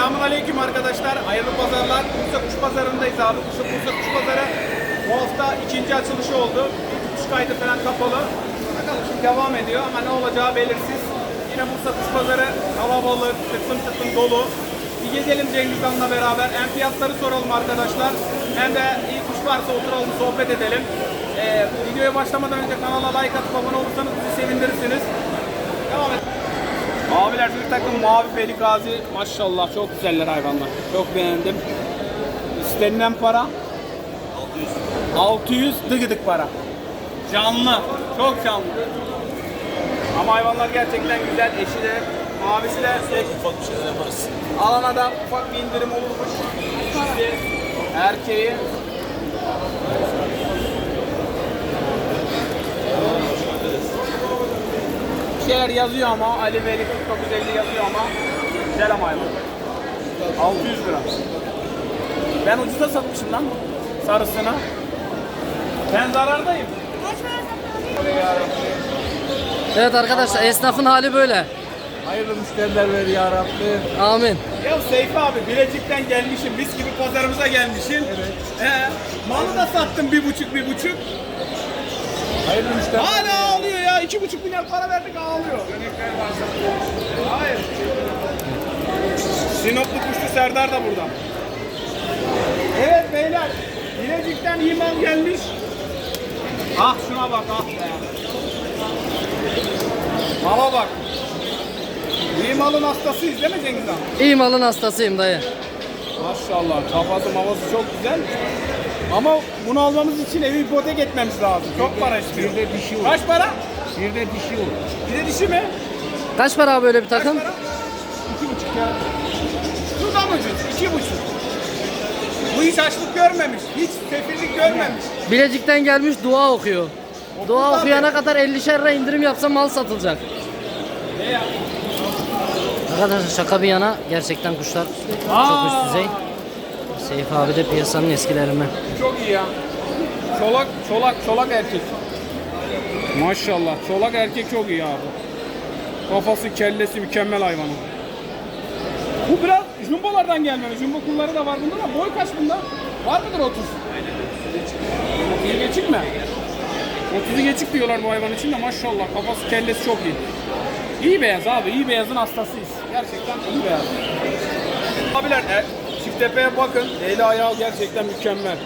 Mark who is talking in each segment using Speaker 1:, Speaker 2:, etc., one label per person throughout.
Speaker 1: Selamun Aleyküm arkadaşlar. Hayırlı pazarlar. Bursa Kuş Pazarı'ndayız abi. Bursa, Bursa Kuş Pazarı bu hafta ikinci açılışı oldu. İlk kuş kaydı falan kapalı. Bakalım şimdi devam ediyor ama ne olacağı belirsiz. Yine Bursa Kuş Pazarı kalabalık, tıklım tıklım dolu. Bir gezelim Cengiz Han'la beraber. Hem fiyatları soralım arkadaşlar. Hem de iyi kuş varsa oturalım sohbet edelim. Ee, videoya başlamadan önce kanala like atıp abone olursanız bizi sevindirirsiniz. Devam et. Abiler bir takım mavi Veli Gazi maşallah çok güzeller hayvanlar. Çok beğendim. İstenilen para 600 dıgıdık para. Canlı. Çok canlı. Ama hayvanlar gerçekten güzel. Eşi de mavisi de
Speaker 2: Ufak bir şeyler yaparız.
Speaker 1: alana da ufak bir indirim olurmuş. Dişisi, erkeği. Şeyler yazıyor ama Ali Veli 4950 yazıyor ama güzel ama hayvan. 600 lira. Ben ucuza satmışım lan sarısını. Ben zarardayım.
Speaker 3: Evet arkadaşlar esnafın hali böyle.
Speaker 2: Hayırlı müşteriler ver ya Rabbi.
Speaker 3: Amin.
Speaker 1: Ya Seyfi abi Bilecik'ten gelmişim, mis gibi pazarımıza gelmişim. Evet. He, malı da sattım bir buçuk bir buçuk.
Speaker 2: Hayırlı müşteriler.
Speaker 1: Hala ya. iki buçuk milyar para verdik ağlıyor. Hayır. Sinoplu kuşlu Serdar da burada. Evet beyler. Bilecik'ten iyi mal gelmiş. Ah şuna bak ah be. Mala bak. İyi malın hastasıyız değil mi Cengiz Han?
Speaker 3: İyi malın hastasıyım dayı.
Speaker 1: Maşallah kafası mavası çok güzel. Ama bunu almamız için evi ipotek etmemiz lazım. Çok para istiyor.
Speaker 2: Bir de dişi olur.
Speaker 1: Kaç para?
Speaker 2: Bir de dişi olur.
Speaker 1: Bir de dişi mi?
Speaker 3: Kaç para böyle bir
Speaker 1: Kaç
Speaker 3: takım?
Speaker 1: para? İki buçuk ya. Şuradan ucuz. İki buçuk. Bu hiç açlık görmemiş. Hiç sefillik görmemiş.
Speaker 3: Bilecik'ten gelmiş dua okuyor. Dua
Speaker 1: tabii.
Speaker 3: okuyana kadar 50'şer lira indirim yapsa mal satılacak.
Speaker 1: Ne ya?
Speaker 3: Arkadaşlar şaka bir yana gerçekten kuşlar çok üst düzey. Seyfi abi de piyasanın eskilerinden.
Speaker 1: Çok iyi ya. Çolak, çolak, çolak erkek. Maşallah. Çolak erkek çok iyi abi. Kafası, kellesi mükemmel hayvanın. Bu biraz jumbolardan gelmeli. Jumbo kulları da var bunda da. Boy kaç bunda? Var mıdır 30? 30'u geçik mi? 30'u geçik diyorlar bu hayvan için de maşallah. Kafası, kellesi çok iyi. İyi beyaz abi. iyi beyazın hastasıyız. Gerçekten iyi beyaz. Abiler e, çift tepeye bakın. Eli ayağı gerçekten mükemmel.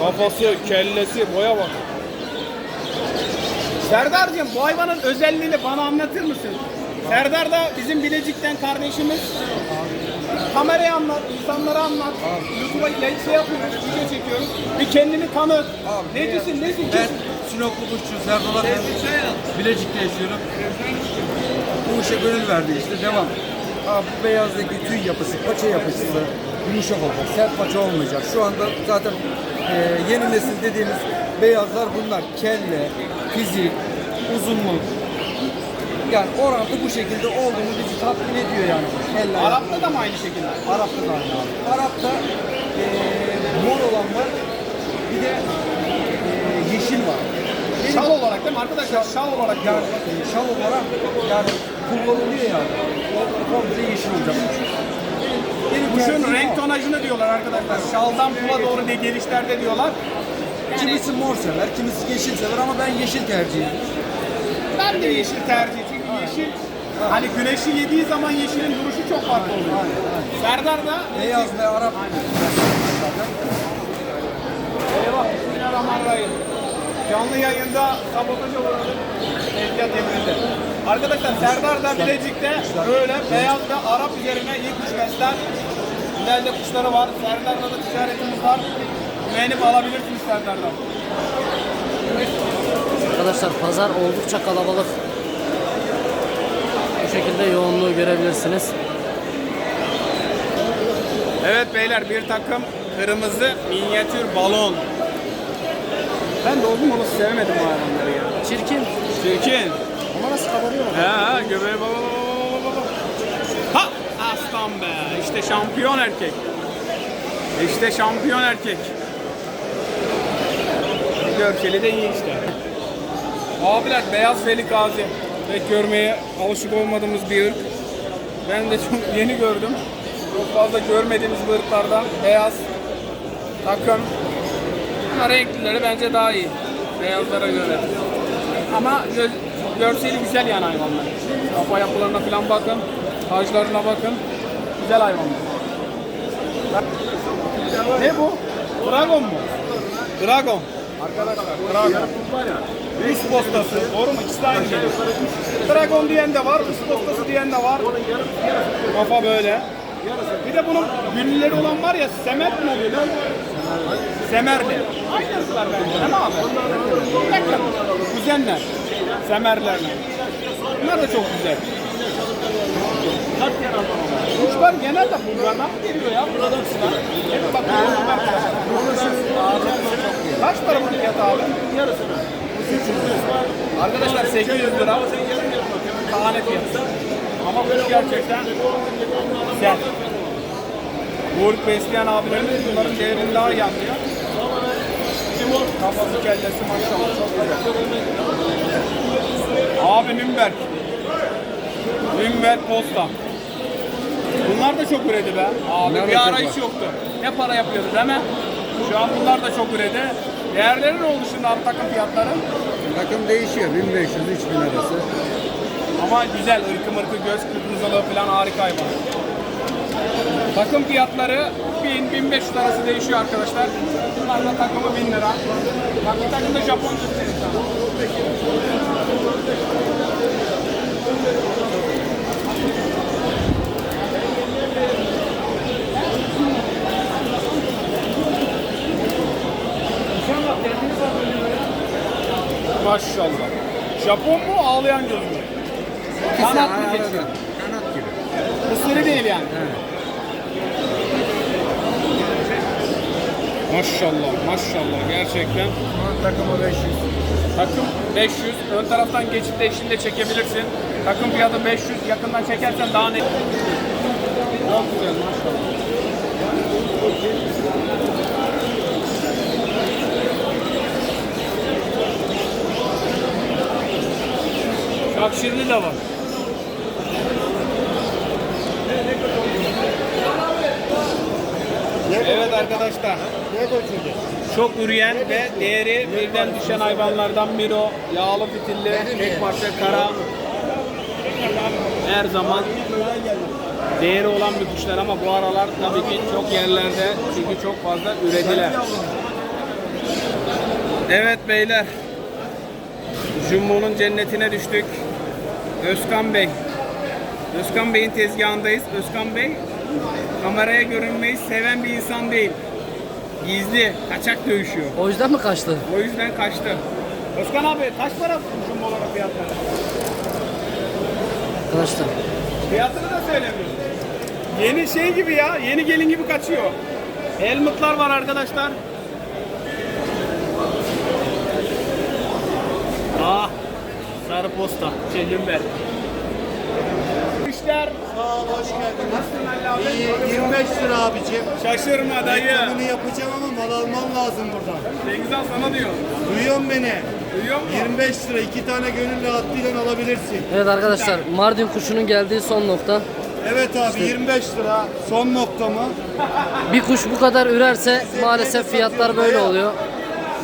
Speaker 1: Kafası, kellesi, boya bak. Serdar'cığım bu hayvanın özelliğini bana anlatır mısın? Serdar da bizim Bilecik'ten kardeşimiz. Kamerayı anlat, insanlara anlat. YouTube'a ile- şey yapıyoruz, video çekiyoruz. Bir kendini tanıt. Necisin, nesin,
Speaker 2: Ben
Speaker 1: kesin?
Speaker 2: Sinoplu kuşçu Serdal Akın. Bilecik'te yaşıyorum. Bu işe gönül verdi işte devam. Aa, bu beyazdaki tüy yapısı, paça yapısı yumuşak olacak, sert paça olmayacak. Şu anda zaten e, yeni nesil dediğimiz beyazlar bunlar. Kelle, fizik, uzunluk. Yani orantı bu şekilde olduğunu bizi tatmin ediyor yani. Kelle,
Speaker 1: Arap'ta da mı aynı şekilde?
Speaker 2: Arap'ta da aynı. Arap'ta e, mor olan var. Bir de e, yeşil var. Benim-
Speaker 1: Şal olarak değil mi arkadaşlar? Şal olarak
Speaker 2: yani şal olarak yani kullanılıyor yani. O komple yeşil olacak.
Speaker 1: Kuşun renk tonajını diyorlar arkadaşlar. Şaldan pula doğru diye gelişlerde diyorlar.
Speaker 2: Kimisi mor sever, kimisi yeşil sever ama ben yeşil tercih ediyorum.
Speaker 1: Ben de yeşil tercih. Çünkü yeşil hani güneşi yediği zaman yeşilin duruşu çok farklı oluyor. Serdar da
Speaker 2: Beyaz ve Arap.
Speaker 1: Eyvah Bismillahirrahmanirrahim. Canlı yayında sabotaja uğradık. Tezgah emrinde. Arkadaşlar Serdar da Bilecik'te böyle beyaz ve Arap üzerine iyi kuş besler. Güzel de kuşları var. Serdar'la da ticaretimiz var. Güvenip alabilirsiniz Serdar'dan.
Speaker 3: Arkadaşlar pazar oldukça kalabalık. Bu şekilde yoğunluğu görebilirsiniz.
Speaker 1: Evet beyler bir takım kırmızı minyatür balon. Ben de oldum sevmedim bu hayvanları ya.
Speaker 3: Çirkin.
Speaker 1: Çirkin.
Speaker 3: Ama nasıl kabarıyor?
Speaker 1: Göbeğe baba baba baba baba. Ha aslan be. İşte şampiyon erkek. İşte şampiyon erkek. Görkeli de iyi işte. Abiler beyaz Veli Gazi. Pek görmeye alışık olmadığımız bir ırk. Ben de çok yeni gördüm. Çok fazla görmediğimiz bu ırklardan beyaz takım. Ama renklileri bence daha iyi. Beyazlara göre. Ama göz, görseli güzel yani hayvanlar. Kafa yapılarına falan bakın. Taclarına bakın. Güzel hayvanlar. Ne bu? Dragon mu? Dragon. Arkadaşlar Dragon. Rus postası. Doğru mu? İkisi de aynı şey. Dragon diyen de var, Rus postası diyen de var. Kafa böyle. Bir de bunun gülleri olan var ya, semet mi oluyor? Semerli. Aynı ırklar bence değil abi? Yakın. Kuzenler. Semerlerle. Bunlar da çok güzel. Kuşlar genelde buradan mı geliyor ya? Buradan sıra. Hep bakıyorum arkadaşlar. Kaç para bunun fiyatı abi? Yarısını. Arkadaşlar 800 lira. Tane fiyatı. Ama bu gerçekten güzel. Bu ırk besleyen abilerimiz bunların değerini daha iyi anlıyor. Kafası kellesi maşallah çok güzel. Abi Nürnberg. Nürnberg posta. Bunlar da çok üredi be. Abi
Speaker 2: Bunlar
Speaker 1: bir ara hiç yoktu. Ne para yapıyordu değil mi? Şu an bunlar da çok üredi. Değerleri ne oldu şimdi abi takım fiyatları?
Speaker 2: Takım değişiyor. 1500-3000 arası.
Speaker 1: Ama güzel ırkı mırkı göz kırmızılığı falan harika hayvan. Takım fiyatları 1000-1500 arası değişiyor arkadaşlar. Bunlar da takımı 1000 lira. Bak bir takım da Japon göstereyim sana. Maşallah. Japon mu ağlayan göz mü? Kanat mı?
Speaker 2: Kanat gibi.
Speaker 1: Mısırı değil yani.
Speaker 2: Evet.
Speaker 1: Maşallah, maşallah gerçekten.
Speaker 2: Bunun takımı 500.
Speaker 1: Takım 500, ön taraftan geçip de eşinde çekebilirsin. Takım fiyatı 500, yakından çekersen daha net. Çok güzel maşallah. Şakşirli de var. Evet arkadaşlar. Çok üreyen ve değeri birden düşen hayvanlardan biri o. Yağlı fitilli, tek parça kara. Her zaman değeri olan bir kuşlar ama bu aralar tabii ki çok yerlerde çünkü çok fazla ürediler. Evet beyler. Jumbo'nun cennetine düştük. Özkan Bey. Özkan Bey'in tezgahındayız. Özkan Bey kameraya görünmeyi seven bir insan değil. Gizli, kaçak dövüşüyor.
Speaker 3: O yüzden mi kaçtı?
Speaker 1: O yüzden kaçtı. Özkan abi kaç para jumbolara fiyatları?
Speaker 3: Arkadaşlar
Speaker 1: Fiyatını da söylemiyor. Yeni şey gibi ya, yeni gelin gibi kaçıyor. Helmutlar var arkadaşlar. Ah, sarı posta, şey Lümber. İşler
Speaker 4: Sağ ol, hoş geldin.
Speaker 1: nasılsın Ali abi?
Speaker 4: İyi, 25 lira abicim.
Speaker 1: Şaşırma dayı.
Speaker 4: Reklamını yapacağım ama mal almam lazım buradan.
Speaker 1: Ne güzel sana diyor.
Speaker 4: Duyuyor beni?
Speaker 1: Duyuyor musun?
Speaker 4: 25 lira iki tane gönül rahatlığıyla alabilirsin.
Speaker 3: evet arkadaşlar Mardin kuşunun geldiği son nokta.
Speaker 4: Evet abi 25 lira son nokta mı?
Speaker 3: Bir kuş bu kadar ürerse maalesef fiyatlar böyle oluyor.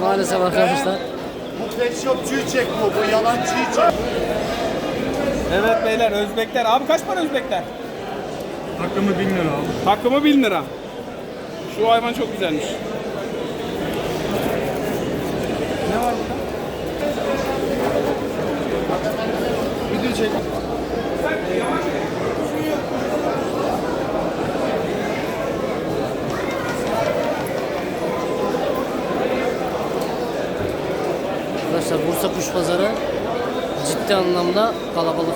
Speaker 3: Maalesef arkadaşlar.
Speaker 4: Pet shopçuyu çek bu, bu yalancıyı çek.
Speaker 1: Evet beyler Özbekler. Abi kaç para Özbekler?
Speaker 4: Takımı 1000 lira abi.
Speaker 1: Takımı 1000 lira. Şu hayvan çok güzelmiş. Ne var burada?
Speaker 4: Video çek.
Speaker 3: Arkadaşlar Bursa Kuş Pazarı ciddi anlamda kalabalık.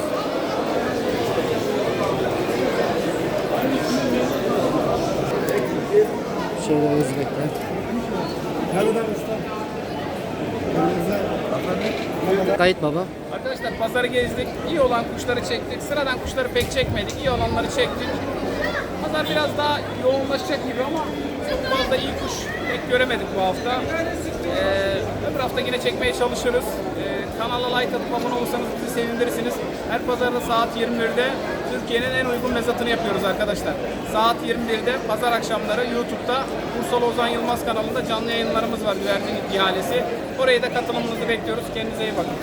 Speaker 3: Şöyle Özbekler.
Speaker 4: Nereden usta?
Speaker 3: Kayıt baba.
Speaker 1: Arkadaşlar pazarı gezdik. İyi olan kuşları çektik. Sıradan kuşları pek çekmedik. İyi olanları çektik. Pazar biraz daha yoğunlaşacak gibi ama çok fazla iyi kuş pek göremedik bu hafta. Ee, öbür hafta yine çekmeye çalışırız. Ee, kanala like atıp abone olursanız bizi sevindirirsiniz. Her pazarda saat 21'de Türkiye'nin en uygun mezatını yapıyoruz arkadaşlar. Saat 21'de pazar akşamları YouTube'da Bursalı Ozan Yılmaz kanalında canlı yayınlarımız var güvercin ihalesi. Oraya da katılımınızı bekliyoruz. Kendinize iyi bakın.